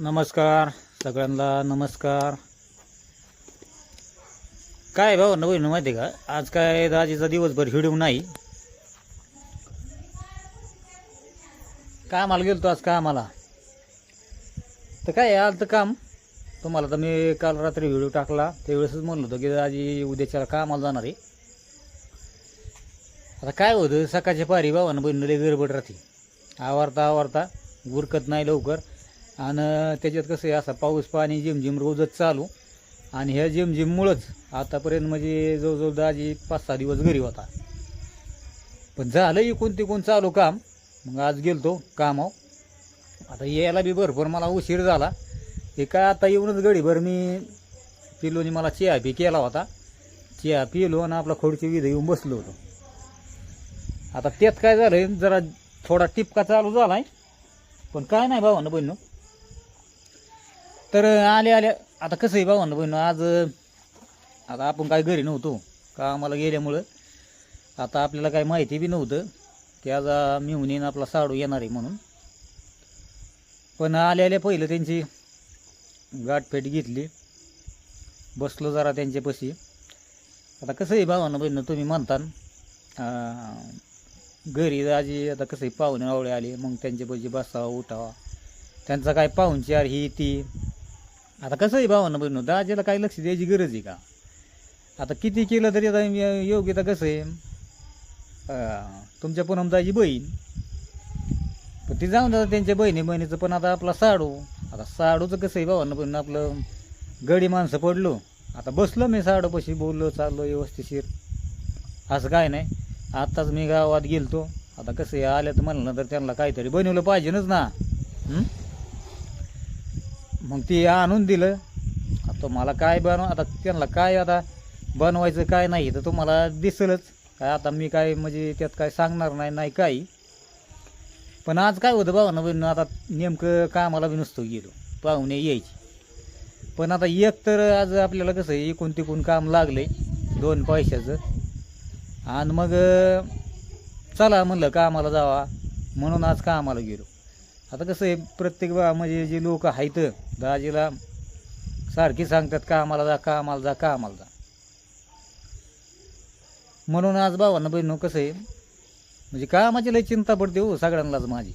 नमस्कार सगळ्यांना नमस्कार. काय भाऊ नवीन माहिती आहे का? आज काय दाजीचा दिवसभर हिडू नाही. कामाला गेलो तो आज कामाला. तर काय आज तर काम? तुम्हाला तर मी काल रात्री व्हिडिओ टाकला. त्यावेळेसच म्हणलं होतं की दाजी उद्याच्याला कामाला जाणार आहे. आता काय होतं सकाळच्या पारी भावानं बहिणीला गडबड राहते. आवरता आवरता उरकत नाही लवकर. आणि त्याच्यात कसं आहे असा पाऊस पाणी झिमझिम रोजच चालू. आणि ह्या झिमझिममुळंच आतापर्यंत म्हणजे जवळजवळ दाजी पाच सहा दिवस घरी होता. पण झालं इकून तिकून चालू काम. मग आज गेलतो कामाव आता यायला बी भरपूर मला उशीर झाला. हे काय आता येऊनच गडीभर मी पिलोनी मला चहा पी केला होता. चहा पिलो आणि आपला खोडची विध येऊन बसलो होतो. आता त्यात काय झालं जरा थोडा टिपका चालू झाला आहे पण काय नाही भावानं बहिणू तर आले आले. आता कसं आहे भावांना बहिणं आज आता आपण काय घरी नव्हतो. कामाला गेल्यामुळं आता आपल्याला काही माहिती बी नव्हतं की आज मिळून आपला साडू येणार आहे म्हणून. पण आले आले पहिलं त्यांची गाठफेट घेतली. बसलो जरा त्यांच्यापाशी आता कसं आहे भावांना बहिणं तुम्ही म्हणता घरी आजी आता कसं आहे पाहुणे आवळे आले. मग त्यांच्यापाशी बसावा उठावा. त्यांचा काय पाहुणचार ही ती. आता कसं आहे भावानं बहिणं दाजीला काही लक्ष द्यायची गरज आहे का? आता किती केलं तरी आता मी- योग्यता कसं आहे तुमच्या तुमच्या जायची बहीण पण ती जाऊन जातं त्यांच्या बहिणी बहिणीचं पण आता आपला साडू आता साडूचं कसं आहे भावानं पण आपलं गडी माणसं पडलो आता बसलो मी साडूपाशी बोललो चाललो व्यवस्थिशीर असं काय नाही. आत्ताच मी गावात गेलतो आता कसं आहे आल्या तर म्हणलं तर त्यांना काहीतरी बनवलं पाहिजेच ना. मग ते आणून दिलं. आता मला काय बनव आता त्यांना काय आता बनवायचं काय नाही तर तुम्हाला दिसलंच. काय आता मी काय म्हणजे त्यात काय सांगणार नाही नाही काही पण आज काय होतं भावानं बहिणं आता नेमकं कामाला बी नसतो गेलो. पाहुणे यायची. पण आता एक तर आज आपल्याला कसं आहे एकूण तिकून काम लागले दोन पैशाचं. आणि मग चला म्हणलं कामाला जावा. म्हणून आज कामाला गेलो. आता कसं आहे प्रत्येक बा म्हणजे जे लोक आहेत दाजीला सारखी सांगतात का आम्हाला जा का आम्हाला जा का आम्हाला जा. म्हणून आज भावांना बहिणं कसं आहे म्हणजे कामाची लई चिंता पडते हो सगळ्यांनाच माझी.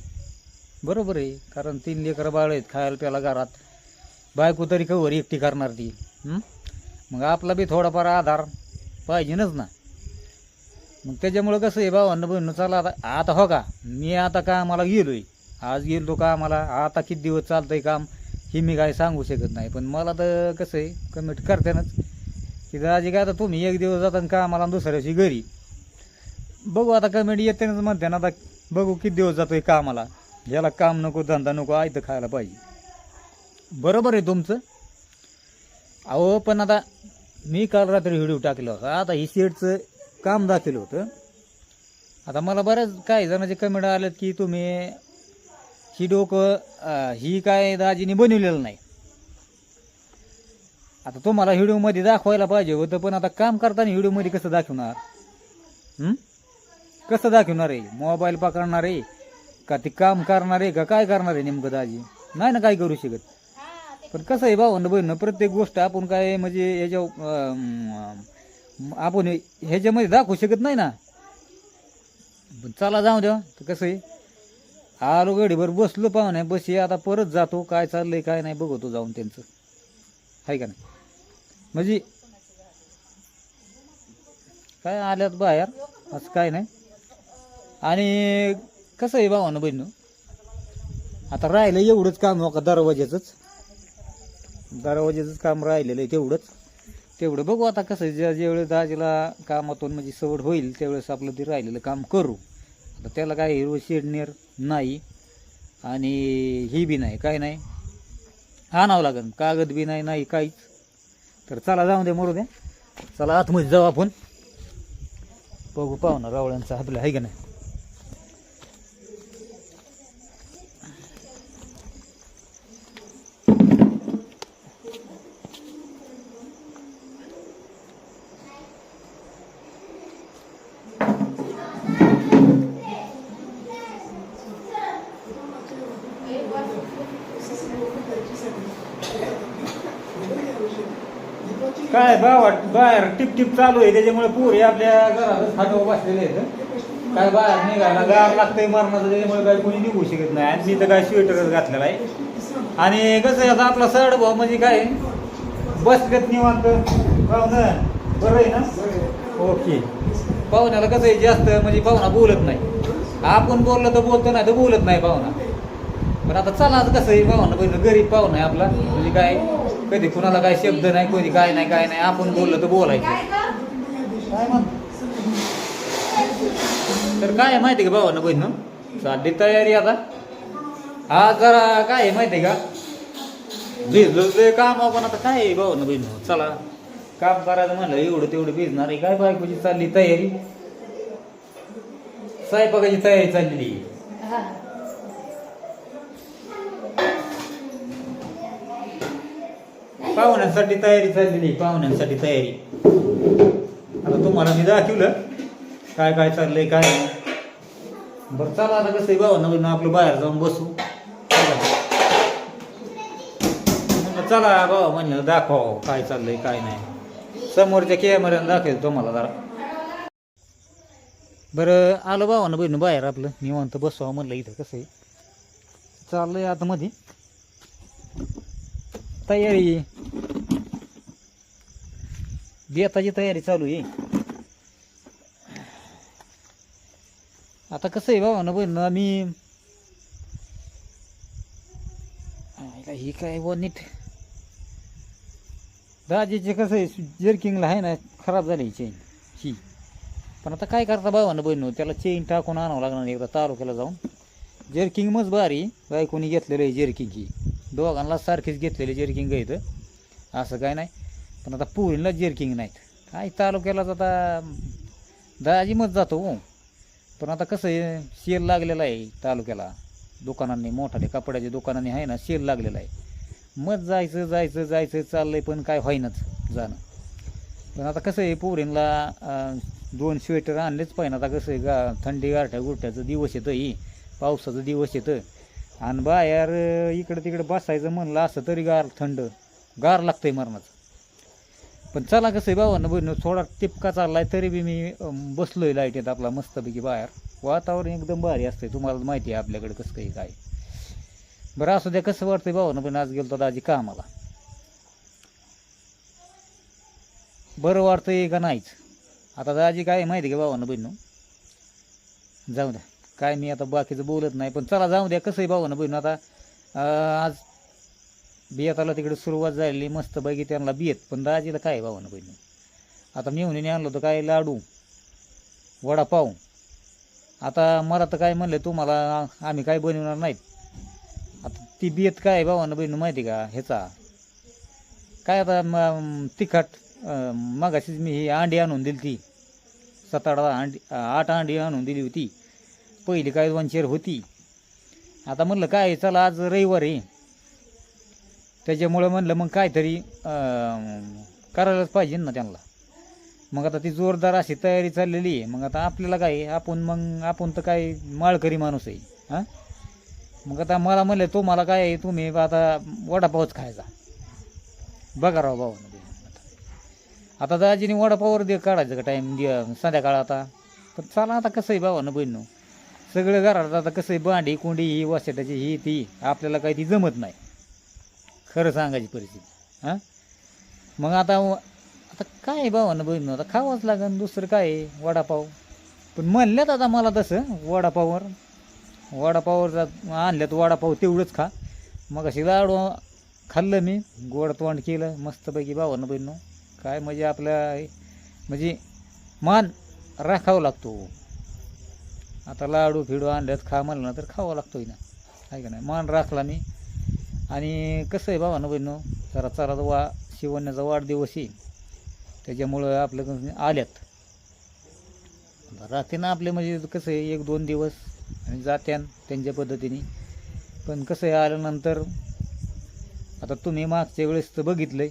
बरोबर आहे कारण तीन लेकरं बाळ आहेत खायला प्यायला घरात. बायको तरी कवर एकटी करणार ती. मग आपला बी थोडाफार आधार पाहिजेनच ना. मग त्याच्यामुळं कसं आहे भावांना बहिणं चला आता आता हो का मी आता कामाला आहे आज गेलो कामाला आता किती दिवस चालतं आहे काम? हे मी काय सांगू शकत नाही. पण मला तर कसं आहे कमेंट करतानाच की दाजी काय आता तुम्ही एक दिवस जाता कामाला आणि दुसऱ्या दिवशी घरी. बघू आता कमेंट येतेनच म्हणते ना आता बघू किती दिवस जातोय कामाला. ज्याला काम नको धंदा नको आयतं खायला पाहिजे. बरोबर आहे तुमचं. अहो पण आता मी काल रात्री व्हिडिओ टाकला होता. आता ही शेडचं काम दाखवलं होतं. आता मला बऱ्याच काही जणांचे कमेंट आलेत की तुम्ही ही डोकं अं, ही काय दाजीने बनवलेलं नाही. आता तुम्हाला व्हिडिओमध्ये दाखवायला पाहिजे होतं पण आता काम करताना व्हिडिओमध्ये कसं दाखवणार? हं? कसं दाखवणार आहे? मोबाईल पकडणार आहे? का ते काम करणार आहे? का काय करणार आहे नेमकं दाजी? नाही ना काय करू शकत. पण कसं आहे भाऊ बहिण प्रत्येक गोष्ट आपण काय म्हणजे याच्या आपण ह्याच्यामध्ये दाखवू शकत नाही ना. पण चला जाऊ द्या तर कसं आहे? आलो गडीभर बसलो पाहुणे बशी आता परत जातो काय चाललंय काय नाही बघतो जाऊन त्यांचं. आहे का नाही? म्हणजे काय आल्यात बाहेर असं काय नाही. आणि कसं आहे भावानं बहिणं आता राहिलं एवढंच काम हो का दरवाज्याचंच? दरवाज्याचंच काम राहिलेलं आहे तेवढंच. तेवढं बघू आता कसं ज्या ज्यावेळेस दाजीला कामातून म्हणजे सवड होईल त्यावेळेस आपलं ते राहिलेलं काम करू. आता त्याला काय हिरो शेडनेर नाही. आणि ही बी नाही काय नाही. आणावं लागेल कागद बी नाही नाही काहीच. तर चला जाऊ द्या मरू द्या चला आतमध्ये जाऊ आपण. बघू पाहू ना रावळ्यांचा आपल्या आहे का नाही. काय बाहेर टिप टिप चालू आहे त्याच्यामुळे पोरी आपल्या घरातच खाटावर बसलेले आहेत. काय बाहेर निघायला गार लागतंय मरणाचं त्याच्यामुळे काय कोणी निघू शकत नाही. आणि मी तर काय स्वेटरच घातलेला आहे. आणि कसं आहे आता आपला सरड भाऊ म्हणजे काय? बसगत निवांत. पाहुणं बरं आहे ना? ओके. पाहुण्याला कसं आहे जास्त म्हणजे पाहुणा बोलत नाही. आपण बोललं तर बोलतो नाही तर बोलत नाही पाहुणा. पण आता चला आता कसं आहे पाहुणा पहिलं गरीब पाहुणा आहे आपला. म्हणजे काय? कधी कुणाला काय शब्द नाही कोणी काय नाही काय नाही आपण बोललं तर बोलायचं. तर काय आहे माहिती आहे का भावानं बहिण चालली तयारी आता. आज जरा काय आहे माहिती आहे का? भिजलो ते काम आपण आता काय आहे भावानं बहिण चला. काम करायचं म्हणलं एवढं तेवढं भिजणार आहे. काय बायकोची चालली तयारी? स्वयंपाकाची तयारी चाललेली पाहुण्यांसाठी तयारी चाललेली पाहुण्यांसाठी तयारी. आता तुम्हाला मी दाखवलं काय काय चाललंय काय नाही. बरं चला आता कसं आहे आपलं बाहेर जाऊन बसू. चला. भाऊ म्हणलं दाखवा काय चाललंय काय नाही. समोरच्या कॅमेऱ्यानं दाखवेल तुम्हाला जरा. बरं आलं भावानं बहिणं बाहेर आपलं. निवांत बसवा म्हणलं इथं कसं आहे. चाललंय आता मध्ये तयारी. बेताची तयारी चालू आहे. आता कसं आहे बाबा ना बहिण आम्ही आईला ही काय व नीट. दाजीचे कसं आहे जर्किंगला आहे ना खराब झाली चेन ही. पण आता काय करता बाबा ना बहिण? त्याला चेन टाकून आणावं लागणार एकदा तालुक्याला जाऊन. जर्किंग मग भारी बायकोनी घेतलेलं आहे जर्किंग ही. दोघांना सारखीच घेतलेली जेरकिंग आहे असं काय नाही. पण आता पुरीला जेरकिंग नाहीत. काय तालुक्यालाच आता दाजीमच जातो हो. पण आता कसं आहे सेल लागलेला आहे तालुक्याला. दुकानांनी मोठाले कपड्याच्या दुकानांनी आहे ना सेल लागलेला आहे. मत जायचं जायचं जायचं चाललंय पण काय होईनाच जाणं. पण आता कसं आहे पोरींला दोन स्वेटर आणलेच पाहिजे आता कसं आहे गा थंडी गारठ्या गुरठ्याचं दिवस येतं ही पावसाचं दिवस येतं. आणि बाहेर इकडं तिकडं बसायचं म्हणलं असं तरी गार थंड. गार लागतंय मरणाचं. पण चला कसं आहे बाबांना बहिण थोडा टिपका चाललाय तरी बी मी आहे बसलोय लाईटीत आपला मस्तपैकी बाहेर. वातावरण एकदम भारी असतंय तुम्हाला माहिती आहे आपल्याकडे कसं काही काय. बरं असं द्या कसं वाटतंय बाबांना पण आज गेलो दाजी कामाला. बरं वाटतंय का नाहीच? आता दाजी काय माहिती आहे का बाबांना बहिण? जाऊ द्या. काय मी आता बाकीचं बोलत नाही पण चला जाऊ द्या कसं आहे भाऊ ना बहिण आता. आज बियताला तिकडे सुरुवात झालेली मस्त पैकी त्यांना बियत पण दाजीला काय भाऊ ना बहिण? आता मेहुणीने आणलं होतं काय लाडू वडापाव. आता मला तर काय म्हणलं तुम्हाला आम्ही काय बनवणार नाहीत. आता ती बियत काय आहे भावानं बहिण माहिती का ह्याचा? काय आता म- तिखट मागाशीच मगाशीच मी ही अंडी आणून दिली ती सात आठ अंडी आठ अंडी आणून दिली होती. पहिली काय दोन चार होती. आता म्हणलं काय चला आज रविवार आहे. त्याच्यामुळं म्हणलं मग काहीतरी करायलाच पाहिजे ना त्यांना. मग आता ती जोरदार अशी तयारी चाललेली आहे. मग आता आपल्याला काय आपण मग आपण तर काय माळकरी माणूस आहे हां? मग आता मला म्हणलं तुम्हाला काय आहे तुम्ही आता वडापावच खायचा. बघा राव भाऊ आता दाजीने वडापावर दे काढायचं का टाईम दे संध्याकाळ आता. पण चला आता कसं आहे भावानं बहिणू सगळं घरात आता कसं आहे भांडी कुंडी ही वासेटाची ही ती आपल्याला काही ती जमत नाही. खरं सांगायची परिस्थिती. हां? मग आता आता काय आहे भावानं बहिणं आता खावंच लागेल दुसरं काय आहे? वडापाव. पण म्हणल्यात आता मला तसं वडापाववर. वडापावर आणल्यात वडापाव तेवढंच खा. मग अशी लाडू खाल्लं मी गोड तोंड केलं मस्तपैकी भावानं बहिणं काय म्हणजे आपल्या म्हणजे मान राखावा लागतो. आता लाडू फिडू आणल्यात खा म्हणलं ना तर खावा लागतोय ना आहे का नाही? मान राखला मी. आणि कसं आहे भावानं बहिणं जरा चला वा शिवण्याचा वाढदिवस आहे. त्याच्यामुळं आपलं कसं आल्यात. राहते ना आपले म्हणजे कसं आहे एक दोन दिवस आणि जात्यान त्यांच्या पद्धतीने. पण कसं आहे आल्यानंतर आता तुम्ही मागच्या वेळेस तर बघितलं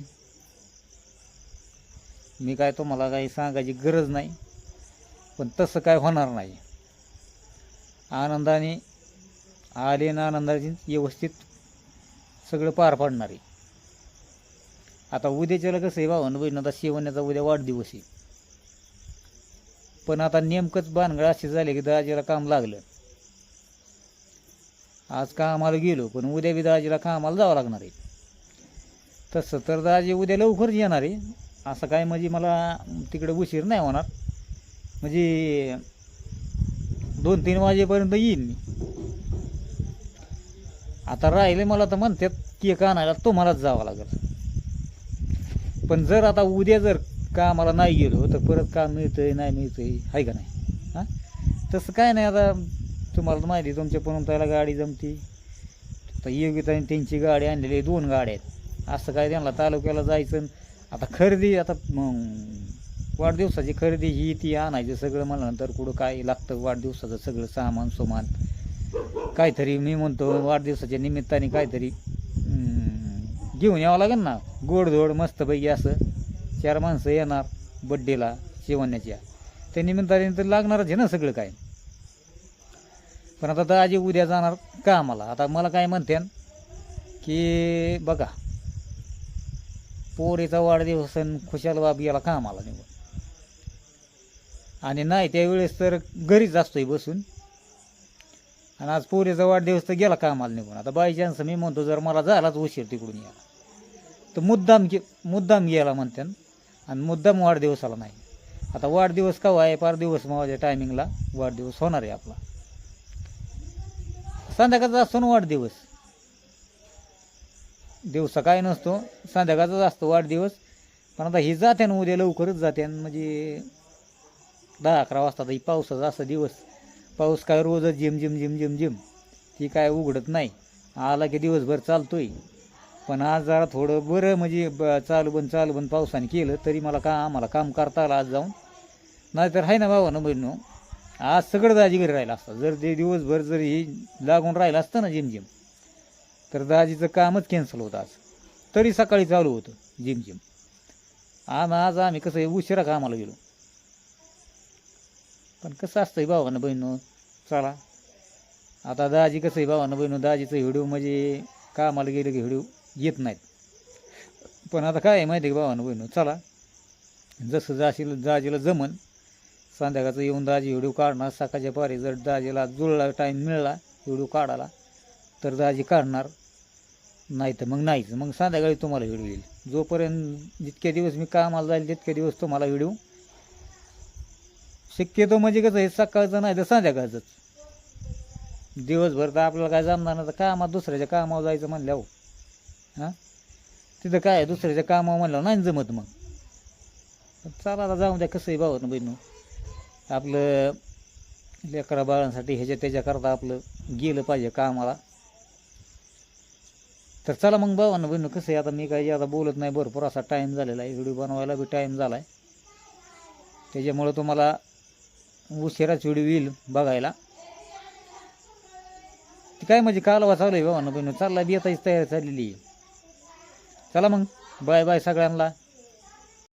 मी काय तुम्हाला काही सांगायची गरज नाही. पण तसं काय होणार नाही. आनंदाने आले ना आनंदाने व्यवस्थित सगळं पार पाडणार आहे. आता उद्याच्याला कसं आहे भावानं बहिण आता शेवण्याचा उद्या वाढदिवस आहे. पण आता नेमकंच भानगड असे झाले की दाजीला काम लागलं. आज कामाला गेलो पण उद्या बी दाजीला कामाला जावं लागणार आहे. तसं तर दाजी उद्या लवकरच येणार आहे. असं काय म्हणजे मला तिकडे उशीर नाही होणार. म्हणजे दोन तीन वाजेपर्यंत येईन मी. आता राहिले मला तर म्हणतात केक आणायला तुम्हालाच जावं लागेल. पण जर आता उद्या जर कामाला नाही गेलो तर परत काम मिळतंय नाही मिळतंय आहे का नाही? हां? तसं काय नाही आता. तुम्हाला तर माहिती आहे, तुमच्या त्याला गाडी जमती. आता योगिताने त्यांची गाडी आणलेली आहे दोन गाड्या आहेत. असं काय त्यांना तालुक्याला जायचं आणि आता खरेदी आता मग वाढदिवसाची खरेदी ही ती आणायचं सगळं मला नंतर कुठं काय लागतं वाढदिवसाचं सगळं सामान सुमान. काहीतरी मी म्हणतो वाढदिवसाच्या निमित्ताने काहीतरी घेऊन यावं लागेल ना. गोडधोड मस्तपैकी असं चार माणसं येणार बड्डेला शिवण्याच्या. त्या निमित्ताने तर लागणारच आहे ना सगळं काय. पण आता तर आजी उद्या जाणार का आम्हाला आता मला काय म्हणते की बघा पोरीचा वाढदिवस आणि खुशाल बाब गेला कामाला निवड आणि नाही त्यावेळेस तर घरीच असतोय बसून. आणि आज पोरीचा वाढदिवस तर गेला कामाला निघून. आता बाय चान्स मी म्हणतो जर मला झालाच उशीर तिकडून यायला. तर मुद्दाम गे मुद्दाम गेला म्हणते आणि मुद्दाम वाढदिवसाला नाही. आता वाढदिवस केव्हा आहे पार दिवस माझ्या टायमिंगला वाढदिवस होणार आहे आपला. संध्याकाळचा असतो ना वाढदिवस. दिवसा काय नसतो संध्याकाळचाच असतो वाढदिवस. पण आता ही जाते ना उद्या लवकरच जाते म्हणजे दहा अकरा वाजता ही पावसाचा असा दिवस पाऊस काय रोजच gym gym gym gym gym ती काय उघडत नाही. आला की दिवसभर चालतोय. पण आज जरा थोडं बरं म्हणजे ब चालू बन चालू बन पावसाने केलं तरी मला का आम्हाला काम करता आलं आज जाऊन. नाहीतर आहे ना बाबा ना आज सगळं दाजी घरी राहिलं असतं. जर ते दिवसभर जर हे लागून राहिलं असतं ना जिम जिम तर दाजीचं कामच कॅन्सल होतं आज. तरी सकाळी चालू होतं जिम जिम आणि आज आम्ही कसं आहे, उशिरा कामाला गेलो. पण कसं असतंय भावानं बहिणं? चला. आता दाजी कसं आहे भावानं बहिणं दाजीचं व्हिडिओ म्हणजे कामाला गेलं की व्हिडिओ येत नाहीत. पण आता काय आहे माहिती आहे का भावानं बहिणं? चला. जसं जाशील दाजीला जमन संध्याकाळचं येऊन दाजी व्हिडिओ काढणार सकाळच्या पारी जर दाजीला जुळला टाईम मिळाला व्हिडिओ काढायला तर दाजी काढणार. नाही तर मग नाहीच. मग संध्याकाळी तुम्हाला व्हिडिओ येईल. जोपर्यंत जितके दिवस मी कामाला जाईल तितके दिवस तुम्हाला व्हिडिओ शक्यतो म्हणजे कसं आहे सकाळचं नाही तर संध्याकाळचंच. दिवसभर तर आपल्याला काय जमणार नाही तर कामात दुसऱ्याच्या कामावर जायचं म्हणल्या हो? हां तिथं काय आहे, दुसऱ्याच्या कामावर म्हणलं नाही जमत मग. चला आता जाऊन द्या कसंही भावत बहिणू. आपलं लेकरा बाळांसाठी ह्याच्या त्याच्याकरता आपलं गेलं पाहिजे कामाला. तर चला मग भावानं बहिणू कसं आहे आता मी काही आता बोलत नाही भरपूर असा टाईम झालेला आहे व्हिडिओ बनवायला बी टाईम झाला आहे त्याच्यामुळं तुम्हाला उशिराच व्हिडिओ येईल बघायला. ती काय म्हणजे कालवा चालू आहे बाबा बहिणू. चालला बी येताच तयार चाललेली आहे. चला मग. बाय बाय सगळ्यांना.